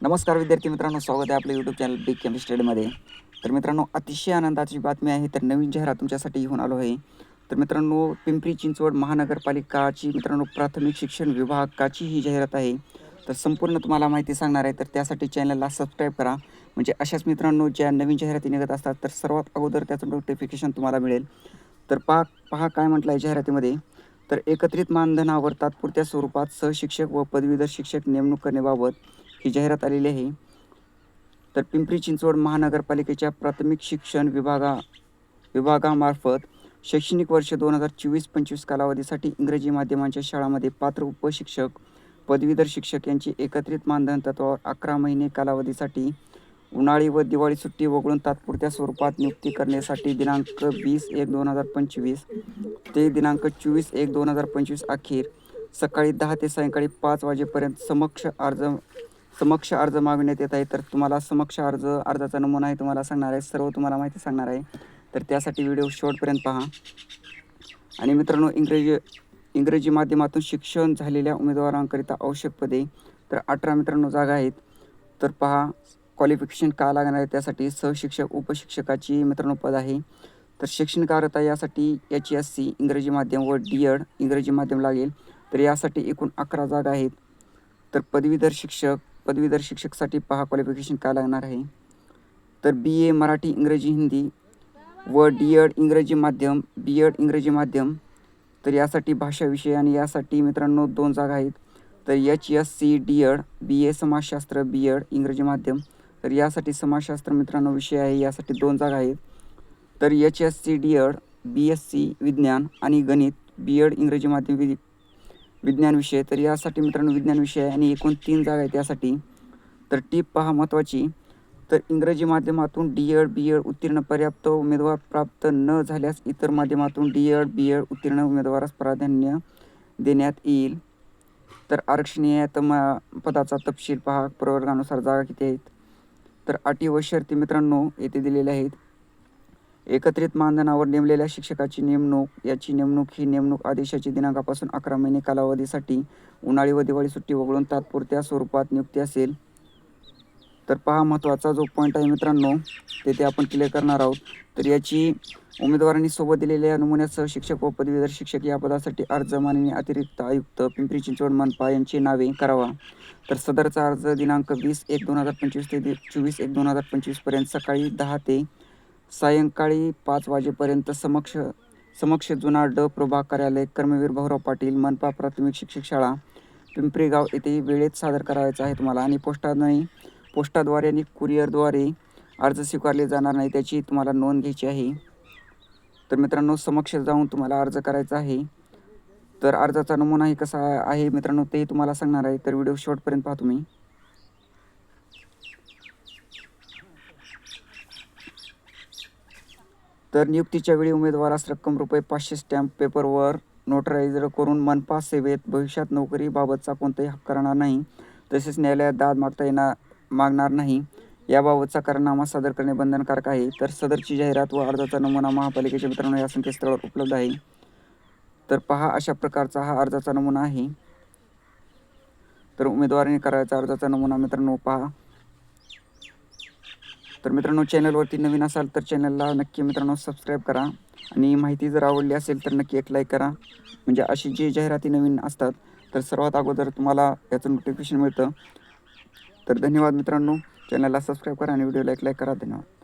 नमस्कार विद्यार्थी मित्रांनो स्वागत आहे आपल्या यूट्यूब चॅनल बिग केमिस्ट्रीमध्ये तर मित्रांनो अतिशय आनंदाची बातमी आहे तर नवीन जाहिरात तुमच्यासाठी घेऊन आलो आहे. तर मित्रांनो पिंपरी चिंचवड महानगरपालिकाची मित्रांनो प्राथमिक शिक्षण विभागाची ही जाहिरात आहे. तर संपूर्ण तुम्हाला माहिती सांगणार आहे तर त्यासाठी चॅनलला सबस्क्राईब करा. म्हणजे अशाच मित्रांनो ज्या नवीन जाहिराती निघत असतात तर सर्वात अगोदर त्याचं नोटिफिकेशन तुम्हाला मिळेल. तर पहा पहा काय म्हटलं आहे जाहिरातीमध्ये. तर एकत्रित मानधनावर तात्पुरत्या स्वरूपात सहशिक्षक व पदवीधर शिक्षक नेमणूक करण्याबाबत ही जाहिरात आलेली आहे. तर पिंपरी चिंचवड महानगरपालिकेच्या प्राथमिक शिक्षण विभागा विभागामार्फत शैक्षणिक वर्ष दोन हजार चोवीस पंचवीस कालावधीसाठी इंग्रजी माध्यमांच्या शाळांमध्ये पात्र उपशिक्षक पदवीधर शिक्षक यांची एकत्रित मानधन तत्वावर अकरा महिने कालावधीसाठी उन्हाळी व दिवाळी सुट्टी वगळून तात्पुरत्या स्वरूपात नियुक्ती करण्यासाठी दिनांक वीस एक दोन हजार पंचवीस ते दिनांक चोवीस एक दोन हजार पंचवीस अखेर सकाळी दहा ते सायंकाळी पाच वाजेपर्यंत समक्ष अर्ज समक्ष अर्ज मागवण्यात येत आहे तर तुम्हाला समक्ष अर्ज अर्जाचा नमुना आहे तुम्हाला सांगणार आहे सर्व तुम्हाला माहिती सांगणार आहे. तर त्यासाठी व्हिडिओ शेवटपर्यंत पहा. आणि मित्रांनो इंग्रजी इंग्रजी माध्यमातून शिक्षण झालेल्या उमेदवारांकरिता आवश्यक पदे तर अठरा मित्रांनो जागा आहेत. तर पहा क्वालिफिकेशन का लागणार आहे त्यासाठी सहशिक्षक उपशिक्षकाची मित्रांनो पद आहे. तर शैक्षणिक अर्हता यासाठी एच एस सी इंग्रजी माध्यम व डी एड इंग्रजी माध्यम लागेल. तर यासाठी एकूण अकरा जागा आहेत. तर पदवीधर शिक्षक पदवीधर शिक्षकसाठी पहा क्वालिफिकेशन काय लागणार आहे. तर बी ए मराठी इंग्रजी हिंदी व डी एड इंग्रजी माध्यम बी एड इंग्रजी माध्यम. तर यासाठी भाषा विषय आणि यासाठी मित्रांनो दोन जागा आहेत. तर H S C D Ed B A समाजशास्त्र बी एड इंग्रजी माध्यम. तर यासाठी समाजशास्त्र मित्रांनो विषय आहे यासाठी दोन जागा आहेत. तर H S C D Ed B S C विज्ञान आणि गणित. बी एड इंग्रजी माध्यम विज्ञान विषय तर यासाठी मित्रांनो विज्ञान विषय आणि एकूण तीन जागा आहेत यासाठी. तर टीप पहा महत्त्वाची तर इंग्रजी माध्यमातून डी एड बी एड उत्तीर्ण पर्याप्त उमेदवार प्राप्त न झाल्यास इतर माध्यमातून डी एड बी एड उत्तीर्ण उमेदवारास प्राधान्य देण्यात येईल. तर आरक्षणीय तमा पदाचा तपशील पहा. प्रवर्गानुसार जागा किती आहेत? तर अटी व शर्ती मित्रांनो येथे दिलेल्या आहेत. एकत्रित मानधनावर नेमलेल्या शिक्षकाची नेमणूक याची नेमणूक ही नेमणूक आदेशाची दिनांकापासून अकरा महिने कालावधीसाठी उन्हाळी व दिवाळी सुट्टी वगळून तात्पुरत्या स्वरूपात नियुक्ती असेल. तर पहा महत्त्वाचा जो पॉईंट आहे मित्रांनो तेथे आपण क्लिअर करणार आहोत. तर याची उमेदवारांनी सोबत दिलेल्या नमुन्यासह शिक्षक व पदवीधर शिक्षक या पदासाठी अर्ज माननीय अतिरिक्त आयुक्त पिंपरी चिंचवड मनपा यांची नावे करावा. तर सदरचा अर्ज दिनांक वीस एक दोन हजार पंचवीस ते चोवीस एक दोन हजार पंचवीसपर्यंत सकाळी दहा ते सायंकाळी पाच वाजेपर्यंत समक्ष समक्ष जुना ड प्रभाग कार्यालय कर्मवीर भाऊराव पाटील मनपा प्राथमिक शिक्षक शाळा पिंपरी गाव येथे वेळेत सादर करायचं आहे तुम्हाला आणि पोस्टाने पोस्टाद्वारे आणि कुरिअरद्वारे अर्ज स्वीकारले जाणार नाही त्याची तुम्हाला नोंद घ्यायची आहे. तर मित्रांनो समक्ष जाऊन तुम्हाला अर्ज करायचा आहे. तर अर्जाचा नमुनाही कसा आहे मित्रांनो तेही तुम्हाला सांगणार आहे. तर व्हिडिओ शेवटपर्यंत पाहा तुम्ही तर नियुक्तीच्या वेळी उमेदवारास रक्कम रुपये पाचशे स्टॅम्प पेपरवर नोटराईज करून मनपा सेवेत भविष्यात नोकरीबाबतचा कोणताही हक्क राहणार नाही. तसेच न्यायालयात दाद मागता येणार मागणार नाही. याबाबतचा करारनामा सादर करणे बंधनकारक आहे. तर सदरची जाहिरात व अर्जाचा नमुना महापालिकेच्या मित्रांनो या संकेतस्थळावर उपलब्ध आहे. तर पहा अशा प्रकारचा हा अर्जाचा नमुना आहे. तर उमेदवाराने करायचा अर्जाचा नमुना मित्रांनो पहा. तर मित्रांनो चॅनलवरती नवीन असाल तर चॅनलला नक्की मित्रांनो सबस्क्राईब करा. आणि माहिती जर आवडली असेल तर नक्की एक लाईक करा. म्हणजे अशी जी जाहिराती नवीन असतात तर सर्वात अगोदर तुम्हाला याचं नोटिफिकेशन मिळतं. तर धन्यवाद मित्रांनो. चॅनलला सबस्क्राईब करा आणि व्हिडिओला एक लाईक करा. धन्यवाद.